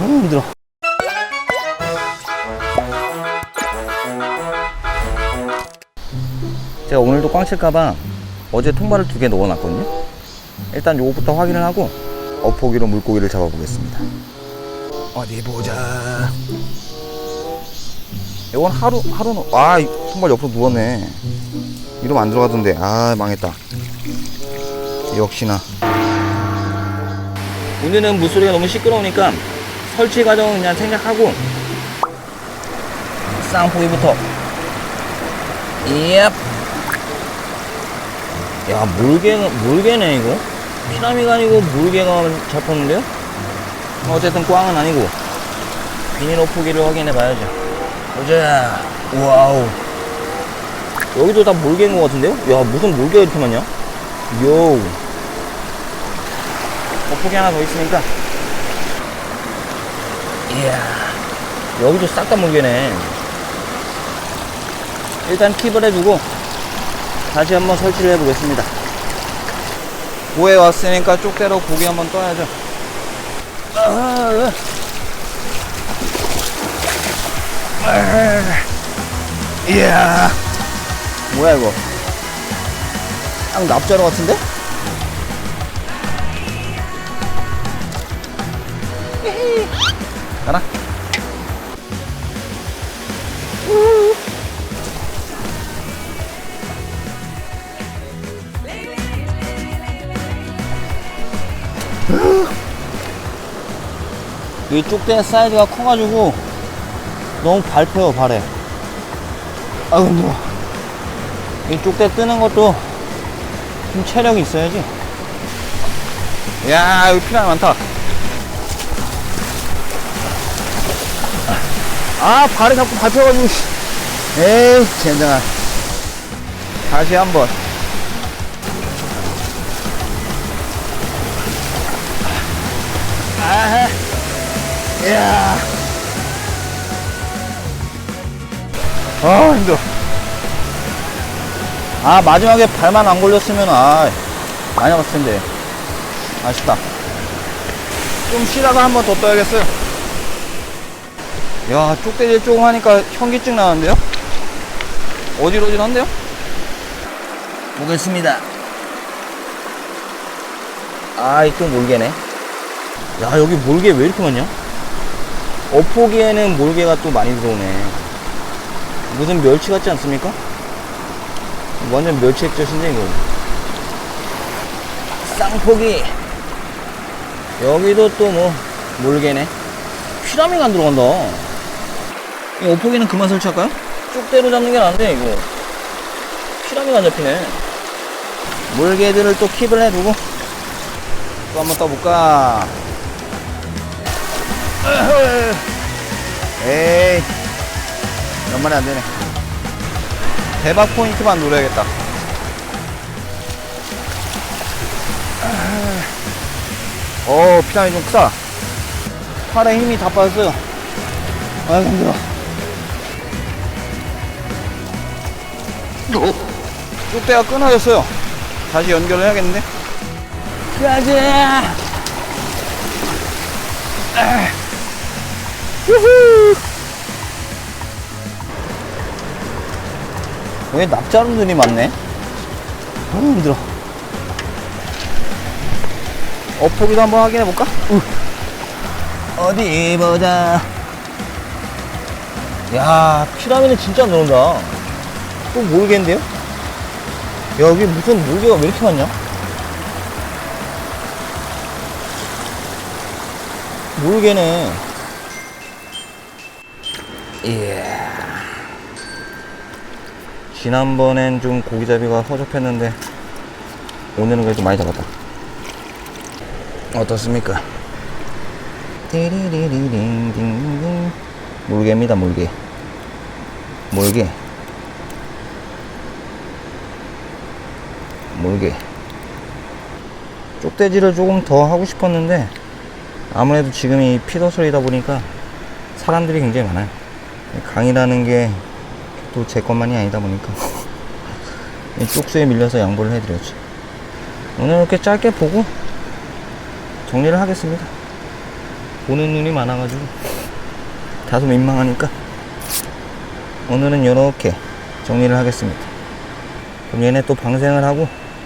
어, 힘들어. 제가 오늘도 꽝 칠까봐 어제 통발을 두 개 넣어놨거든요. 일단 요거부터 확인을 하고 어포기로 물고기를 잡아보겠습니다. 어디 보자. 이건 하루 하루는 아이 통발 옆으로 누웠네. 이러면 안 들어가던데 아 망했다. 역시나. 오늘은 물소리가 너무 시끄러우니까 설치 과정은 그냥 생략하고. 쌍포기부터. 예. 야 물개가 물개네 이거? 피라미가 아니고 물개가 잡혔는데요? 어쨌든 꽝은 아니고. 비닐 오프기를 확인해 봐야죠. 보자. 와우. 여기도 다 물개인 것 같은데요? 야 무슨 물개가 이렇게 많냐? 요. 오프기 하나 더 있으니까 이야 여기도 싹 다 물개네. 일단 킵을 해주고 다시 한번 설치를 해보겠습니다. 고에 왔으니까 쪽대로 고기 한번 떠야죠. 아, 아. 이야. 뭐야 이거? 딱 납자루 같은데? 가라. 이 쪽대 사이즈가 커가지고 너무 밟혀요 발에. 아유 힘들어 이 쪽대 뜨는 것도 좀 체력이 있어야지. 야 여기 피라미 많다 아 발에 자꾸 밟혀가지고 씨. 에이 젠장아. 다시 한번. 아하. 이야. 아 힘들어. 아 마지막에 발만 안 걸렸으면 아 많이 잡았을 텐데. 아쉽다. 좀 쉬다가 한 번 더 떠야겠어요 야 쪽대질 조금 하니까 현기증 나는데요? 어지러지한데요? 보겠습니다. 아이 또 몰개네. 야 여기 몰개 왜 이렇게 많냐? 어포기에는 몰개가 또 많이 들어오네. 무슨 멸치 같지 않습니까? 완전 멸치 액젓인데 이거. 쌍포기. 여기도 또 뭐 몰개네. 피라미가 안 들어간다 이 어포기는 그만 설치할까요? 쪽대로 잡는 게 나은데 이거. 피라미가 안 잡히네. 몰개들을 또 킵을 해두고 또 한번 떠볼까? 에이 연말에 안되네. 대박 포인트만 노려야겠다. 어 피라미 좀 크다. 팔에 힘이 다 빠졌어요. 아이고 힘들어 뚝대가 끊어졌어요. 다시 연결을 해야겠는데? 가자. 아. 유후 왜 납자루들이 많네? 어 힘들어. 어포기도 한번 확인해 볼까? 어디 보자. 야 피라미드 진짜 들어온다 또 모르겠는데요? 여기 무슨 물개가 왜 이렇게 많냐? 모르겠네. 이야. 지난번엔 좀 고기잡이가 허접했는데, 오늘은 그래도 많이 잡았다. 어떻습니까? 띠리리리링딩딩. 물개입니다, 물개. 모르게 쪽대지를 조금 더 하고 싶었는데 아무래도 지금이 피더설이다 보니까 사람들이 굉장히 많아요. 강이라는 게 또 제 것만이 아니다 보니까 쪽수에 밀려서 양보를 해드렸죠. 오늘 이렇게 짧게 보고 정리를 하겠습니다. 보는 눈이 많아가지고 다소 민망하니까 오늘은 이렇게 정리를 하겠습니다. 그럼 얘네 또 방생을 하고